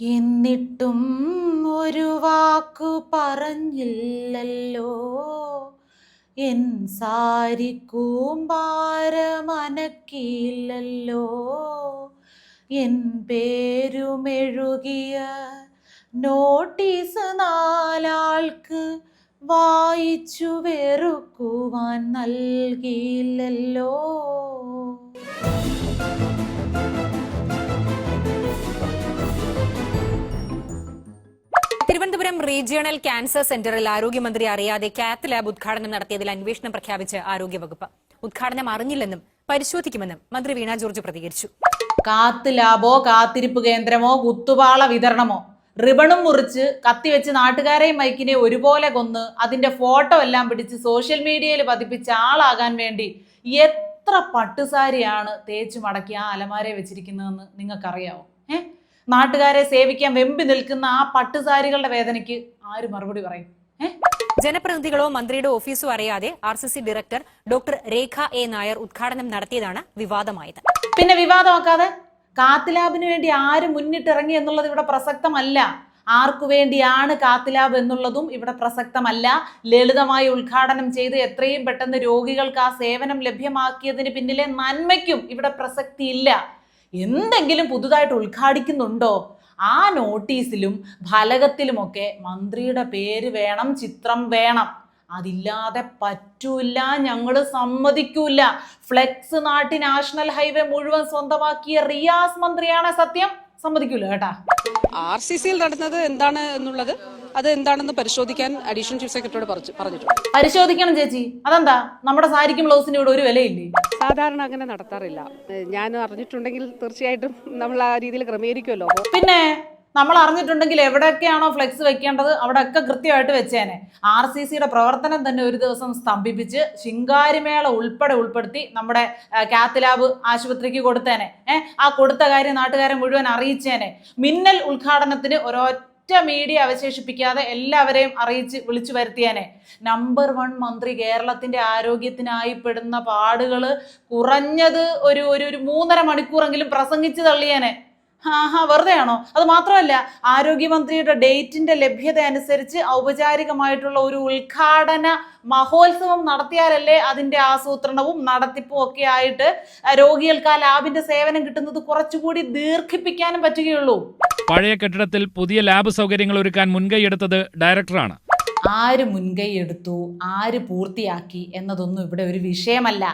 എന്നിട്ടും ഒരു വാക്ക് പറഞ്ഞില്ലല്ലോ. എൻ സാരി കൂമ്പാരമനക്കില്ലല്ലോ എൻ പേരുമെഴുകിയ നോട്ടീസ് നാലാൾക്ക് വായിച്ചു വെറുക്കുവാൻ നൽകിയില്ലല്ലോ. തിരുവനന്തപുരം റീജിയണൽ ക്യാൻസർ സെന്ററിൽ ആരോഗ്യമന്ത്രി അറിയാതെ കാത്ത് ലാബ് ഉദ്ഘാടനം നടത്തിയതിൽ അന്വേഷണം പ്രഖ്യാപിച്ച് ആരോഗ്യവകുപ്പ്. ഉദ്ഘാടനം അറിഞ്ഞില്ലെന്നും പരിശോധിക്കുമെന്നും മന്ത്രി വീണ ജോർജ് പ്രതികരിച്ചു. കാത്ത് ലാബോ കാത്തിരിപ്പ് കേന്ദ്രമോ കുത്തുപാള വിതരണമോ? റിബണും മുറിച്ച് കത്തിവെച്ച് നാട്ടുകാരെയും മൈക്കിനെ ഒരുപോലെ കൊന്ന് അതിന്റെ ഫോട്ടോ എല്ലാം പിടിച്ച് സോഷ്യൽ മീഡിയയിൽ പതിപ്പിച്ച ആളാകാൻ വേണ്ടി എത്ര പട്ടുസാരിയാണ് തേച്ചു മടക്കി ആ അലമാരയെ വെച്ചിരിക്കുന്നതെന്ന് നിങ്ങൾക്കറിയാമോ നാട്ടുകാരെ സേവിക്കാൻ വെമ്പി നിൽക്കുന്ന ആ പട്ടുസാരികളുടെ വേദനയ്ക്ക് ആര് മറുപടി പറയും? ജനപ്രതിനിധികളോ മന്ത്രിയുടെ ഓഫീസോ അറിയാതെ R C C director doctor Rekha A Nair ഉദ്ഘാടനം നടത്തിയതാണ് വിവാദമായത്. പിന്നെ വിവാദമാക്കാതെ കാത്തിലാബിന് വേണ്ടി ആര് മുന്നിട്ടിറങ്ങി എന്നുള്ളത് ഇവിടെ പ്രസക്തമല്ല. ആർക്കു വേണ്ടിയാണ് കാത്തിലാബ് എന്നുള്ളതും ഇവിടെ പ്രസക്തമല്ല. ലളിതമായി ഉദ്ഘാടനം ചെയ്ത് എത്രയും പെട്ടെന്ന് രോഗികൾക്ക് ആ സേവനം ലഭ്യമാക്കിയതിന് പിന്നിലെ നന്മയ്ക്കും ഇവിടെ പ്രസക്തിയില്ല. എന്തെങ്കിലും പുതുതായിട്ട് ഉദ്ഘാടിക്കുന്നുണ്ടോ? ആ നോട്ടീസിലും ഫലകത്തിലുമൊക്കെ മന്ത്രിയുടെ പേര് വേണം ചിത്രം വേണം. അതില്ലാതെ പറ്റൂല ഞങ്ങൾ സമ്മതിക്കൂല. ഫ്ലെക്സ് നാട്ടി നാഷണൽ ഹൈവേ മുഴുവൻ സ്വന്തമാക്കിയ റിയാസ് മന്ത്രിയാണ് സത്യം. സമ്മതിക്കൂല കേട്ടാ. ആർ സി സിയിൽ നടന്നത് എന്താണ് എന്നുള്ളത് അത് എന്താണെന്ന് പരിശോധിക്കാൻ അഡീഷണൽ ചീഫ് സെക്രട്ടറിയോട് പറഞ്ഞു പറഞ്ഞിട്ടുണ്ട്. പരിശോധിക്കണം ചേച്ചി. അതെന്താ? നമ്മുടെ സാരിക്കും ബ്ലൗസിനും ഇവിടെ ഒരു വിലയില്ലേ? സാധാരണ അങ്ങനെ നടത്താറില്ല. ഞാൻ അറിഞ്ഞിട്ടുണ്ടെങ്കിൽ തീർച്ചയായിട്ടും നമ്മൾ ആ രീതിയിൽ ക്രമീകരിക്കുമല്ലോ. പിന്നെ നമ്മൾ അറിഞ്ഞിട്ടുണ്ടെങ്കിൽ എവിടെയൊക്കെയാണോ ഫ്ലെക്സ് വെക്കേണ്ടത് അവിടെയൊക്കെ കൃത്യമായിട്ട് വെച്ചേനെ. ആർ സി സിയുടെ പ്രവർത്തനം തന്നെ ഒരു ദിവസം സ്തംഭിപ്പിച്ച് ശിങ്കാരിമേള ഉൾപ്പെടെ ഉൾപ്പെടുത്തി നമ്മുടെ ആ, കാത്ത് ലാബ് ആശുപത്രിക്ക് കൊടുത്തേനെ. ഏഹ് ആ കൊടുത്ത കാര്യം നാട്ടുകാരെ മുഴുവൻ അറിയിച്ചേനെ. മിന്നൽ ഉദ്ഘാടനത്തിന് ഒരൊറ്റ മീഡിയ അവശേഷിപ്പിക്കാതെ എല്ലാവരെയും അറിയിച്ച് വിളിച്ചു വരുത്തിയേനെ. നമ്പർ വൺ മന്ത്രി കേരളത്തിന്റെ ആരോഗ്യത്തിനായി പെടുന്ന പാടുകൾ കുറഞ്ഞത് ഒരു ഒരു മൂന്നര മണിക്കൂറെങ്കിലും പ്രസംഗിച്ചു തള്ളിയേനെ. ആഹാ വെറുതെ ആണോ അത് മാത്രമല്ല ആരോഗ്യമന്ത്രിയുടെ ഡേറ്റിന്റെ ലഭ്യത അനുസരിച്ച് ഔപചാരികമായിട്ടുള്ള ഒരു ഉദ്ഘാടന മഹോത്സവം നടത്തിയാലല്ലേ അതിന്റെ ആസൂത്രണവും നടത്തിപ്പും ഒക്കെ ആയിട്ട് രോഗികൾക്ക് ആ ലാബിന്റെ സേവനം കിട്ടുന്നത് കുറച്ചുകൂടി ദീർഘിപ്പിക്കാനും പറ്റുകയുള്ളൂ. പഴയ കെട്ടിടത്തിൽ പുതിയ ലാബ് സൗകര്യങ്ങൾ ഒരുക്കാൻ മുൻകൈയെടുത്തത് ഡയറക്ടറാണ്. ആര് മുൻകൈ എടുത്തു ആര് പൂർത്തിയാക്കി എന്നതൊന്നും ഇവിടെ ഒരു വിഷയമല്ല.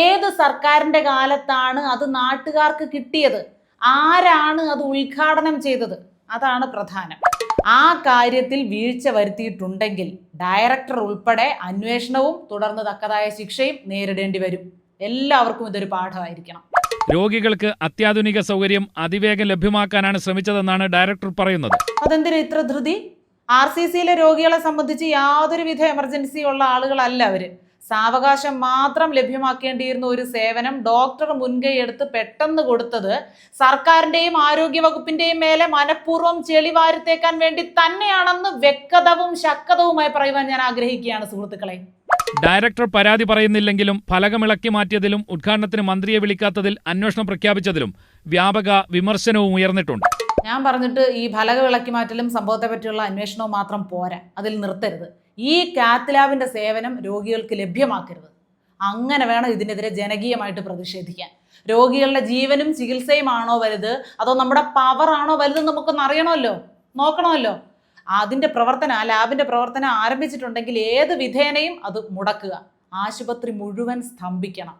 ഏത് സർക്കാരിന്റെ കാലത്താണ് അത് നാട്ടുകാർക്ക് കിട്ടിയത്? ആരാണ് അത് ഉദ്ഘാടനം ചെയ്തത്? അതാണ് പ്രധാനം. ആ കാര്യത്തിൽ വീഴ്ച വരുത്തിയിട്ടുണ്ടെങ്കിൽ ഡയറക്ടർ ഉൾപ്പെടെ അന്വേഷണവും തുടർന്ന് തക്കതായ ശിക്ഷയും നേരിടേണ്ടി വരും. എല്ലാവർക്കും ഇതൊരു പാഠമായിരിക്കണം. രോഗികൾക്ക് അത്യാധുനിക സൗകര്യം അതിവേഗം ലഭ്യമാക്കാനാണ് ശ്രമിച്ചതെന്നാണ് ഡയറക്ടർ പറയുന്നത്. അതെന്തിനു ഇത്ര ധൃതി? ആർ സി സിയിലെ രോഗികളെ സംബന്ധിച്ച് യാതൊരുവിധ എമർജൻസി ഉള്ള ആളുകളല്ല അവർ. സാവകാശം മാത്രം ലഭ്യമാക്കേണ്ടിയിരുന്ന ഒരു സേവനം ഡോക്ടർ മുൻകൈ എടുത്ത് പെട്ടെന്ന് കൊടുത്തത് സർക്കാരിന്റെയും ആരോഗ്യ വകുപ്പിന്റെയും മേലെ മനഃപൂർവം ചെളിവാരിത്തേക്കാൻ വേണ്ടി തന്നെയാണെന്ന് വ്യക്തവും ശക്തവുമായി പറയുവാൻ ഞാൻ ആഗ്രഹിക്കുകയാണ് സുഹൃത്തുക്കളെ. ഡയറക്ടർ പരാതി പറയുന്നില്ലെങ്കിലും ഫലകമിളക്കി മാറ്റിയതിലും ഉദ്ഘാടനത്തിന് മന്ത്രിയെ വിളിക്കാത്തതിൽ അന്വേഷണം പ്രഖ്യാപിച്ചതിലും വ്യാപക വിമർശനവും ഉയർന്നിട്ടുണ്ട്. ഞാൻ പറഞ്ഞിട്ട് ഈ ഫലക വിളക്കി മാറ്റലും സംഭവത്തെ പറ്റിയുള്ള അന്വേഷണവും മാത്രം പോരാ. അതിൽ നിർത്തരുത്. ഈ കാത്ത് ലാബിന്റെ സേവനം രോഗികൾക്ക് ലഭ്യമാക്കരുത്. അങ്ങനെ വേണം ഇതിനെതിരെ ജനകീയമായിട്ട് പ്രതിഷേധിക്കാൻ. രോഗികളുടെ ജീവനും ചികിത്സയുമാണോ വലുത്? അതോ നമ്മുടെ പവറാണോ വലുത് നമുക്കൊന്ന് അറിയണമല്ലോ? നോക്കണമല്ലോ? അതിന്റെ പ്രവർത്തനം ആ ലാബിന്റെ പ്രവർത്തനം ആരംഭിച്ചിട്ടുണ്ടെങ്കിൽ ഏത് വിധേനയും അത് മുടക്കുക. ആശുപത്രി മുഴുവൻ സ്തംഭിക്കണം.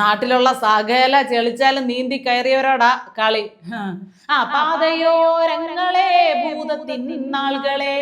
നാട്ടിലുള്ള സകല ചെളിച്ചാലും നീന്തി കയറിയവരോടാ കളി. ആ പാതയോരങ്ങളെ ഭൂതത്തിൻ നാളുകളെ.